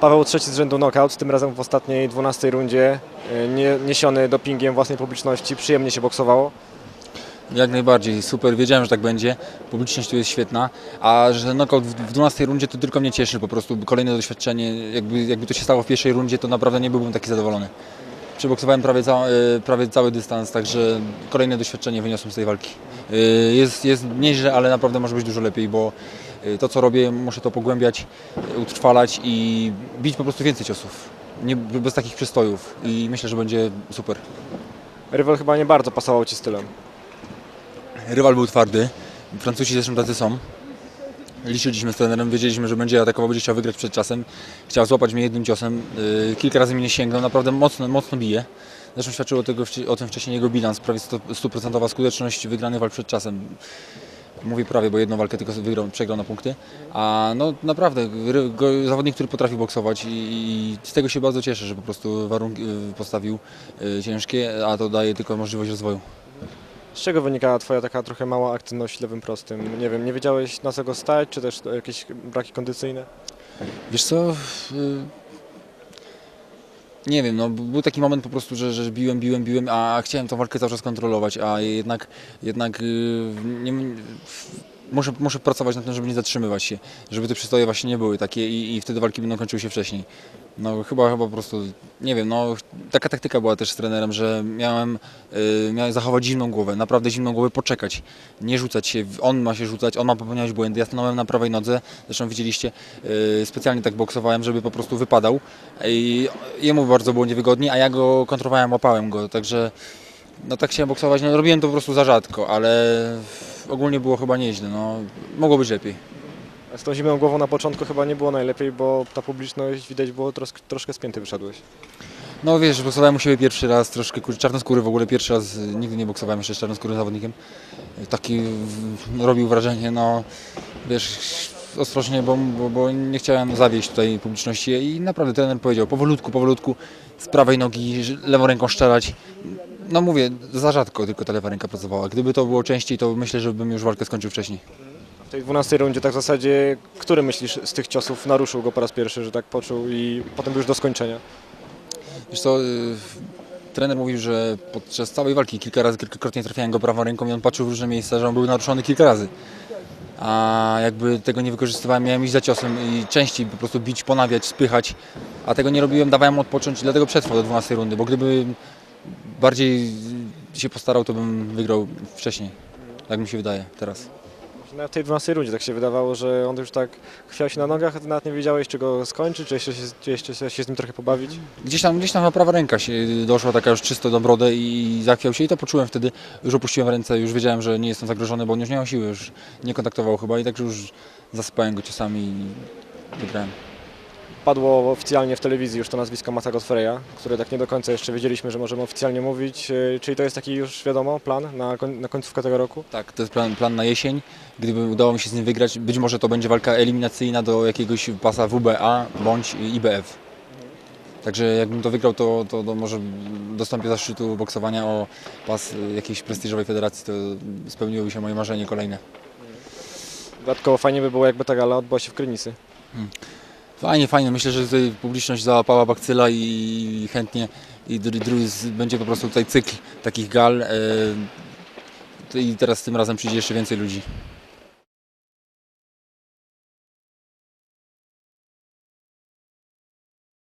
Paweł trzeci z rzędu knockout, tym razem w ostatniej 12 rundzie, e, nie, niesiony dopingiem własnej publiczności, przyjemnie się boksowało. Jak najbardziej, super, wiedziałem, że tak będzie. Publiczność tu jest świetna, a że knockout w w 12 rundzie to tylko mnie cieszy po prostu. Kolejne doświadczenie, jakby, jakby to się stało w pierwszej rundzie, to naprawdę nie byłbym taki zadowolony. Przeboksowałem prawie, ca, y, prawie cały dystans, także kolejne doświadczenie wyniosłem z tej walki. Y, Jest, jest nieźle, ale naprawdę może być dużo lepiej, bo y, to co robię, muszę to pogłębiać, utrwalać i bić po prostu więcej ciosów. Nie, bez takich przystojów i myślę, że będzie super. Rywal chyba nie bardzo pasował Ci stylem. Rywal był twardy. Francuzi zresztą tacy są. Liczyliśmy z trenerem, wiedzieliśmy, że będzie atakował, będzie chciał wygrać przed czasem. Chciał złapać mnie jednym ciosem. Yy, Kilka razy mnie nie sięgnął, naprawdę mocno, mocno bije. Zresztą świadczyło tego, o tym wcześniej jego bilans, prawie 100% stuprocentowa skuteczność wygranych walk przed czasem. Mówię prawie, bo jedną walkę tylko wygrał, przegrał na punkty. A no naprawdę, zawodnik, który potrafi boksować i, z tego się bardzo cieszę, że po prostu warunki yy, postawił yy, ciężkie, a to daje tylko możliwość rozwoju. Z czego wynika Twoja taka trochę mała aktywność lewym prostym? Nie wiem, nie wiedziałeś na co go stać, czy też jakieś braki kondycyjne? Wiesz co? y, Nie wiem, no był taki moment po prostu, że, że biłem, biłem, biłem, a chciałem tą walkę cały czas kontrolować, a jednak, jednak y, nie, muszę, muszę pracować nad tym, żeby nie zatrzymywać się, żeby te przystoje właśnie nie były takie i, i wtedy walki będą kończyły się wcześniej. No chyba, chyba po prostu, nie wiem, no taka taktyka była też z trenerem, że miałem, y, miałem zachować zimną głowę, naprawdę zimną głowę, poczekać, nie rzucać się, on ma się rzucać, on ma popełniać błędy, ja stanąłem na prawej nodze, zresztą widzieliście, y, specjalnie tak boksowałem, żeby po prostu wypadał i jemu bardzo było niewygodnie, a ja go kontrowałem, łapałem go, także no tak chciałem boksować, no robiłem to po prostu za rzadko, ale ogólnie było chyba nieźle, no mogło być lepiej. Z tą zimną głową na początku chyba nie było najlepiej, bo ta publiczność widać było troszkę, troszkę spięty wyszedłeś. No wiesz, boksowałem u siebie pierwszy raz, troszkę czarnoskóry w ogóle pierwszy raz, nigdy nie boksowałem jeszcze z czarnoskórym zawodnikiem. Taki robił wrażenie, no wiesz, ostrożnie, bo, bo, bo nie chciałem zawieść tutaj publiczności i naprawdę trener powiedział, powolutku, powolutku, z prawej nogi, lewą ręką szczelać. No mówię, za rzadko tylko ta lewa ręka pracowała. Gdyby to było częściej, to myślę, że bym już walkę skończył wcześniej. W tej 12 rundzie tak w zasadzie, który myślisz z tych ciosów naruszył go po raz pierwszy, że tak poczuł i potem już do skończenia? Wiesz co, y, trener mówił, że podczas całej walki kilka razy, kilkakrotnie trafiałem go prawą ręką i on patrzył w różne miejsca, że on był naruszony kilka razy. A jakby tego nie wykorzystywałem, miałem iść za ciosem i częściej po prostu bić, ponawiać, spychać, a tego nie robiłem, dawałem odpocząć i dlatego przetrwał do 12 rundy, bo gdyby bardziej się postarał, to bym wygrał wcześniej. Tak mi się wydaje teraz. Na tej 12 rundzie tak się wydawało, że on już tak chwiał się na nogach, a ty nawet nie wiedziałeś, czy go skończy, czy jeszcze się, czy jeszcze się z nim trochę pobawić. Gdzieś tam, gdzieś tam chyba prawa ręka się doszła taka już czysto do brodę i zachwiał się i to poczułem wtedy. Już opuściłem ręce, już wiedziałem, że nie jestem zagrożony, bo on już nie miał siły, już nie kontaktował chyba i także już zasypałem go ciosami i wygrałem. Padło oficjalnie w telewizji już to nazwisko Mata Godfreya, które tak nie do końca jeszcze wiedzieliśmy, że możemy oficjalnie mówić. E, Czyli to jest taki już wiadomo plan na, koń, na końcówkę tego roku? Tak, to jest plan, plan na jesień. Gdyby udało mi się z nim wygrać, być może to będzie walka eliminacyjna do jakiegoś pasa WBA bądź IBF. Także jakbym to wygrał, to, to, to może dostąpię zaszczytu boksowania o pas jakiejś prestiżowej federacji, to spełniłoby się moje marzenie kolejne. Dodatkowo fajnie by było, jakby ta gala odbyła się w Krynicy. Fajnie, fajnie. Myślę, że tutaj publiczność załapała bakcyla i chętnie i będzie po prostu tutaj cykl takich gal. e, I teraz tym razem przyjdzie jeszcze więcej ludzi.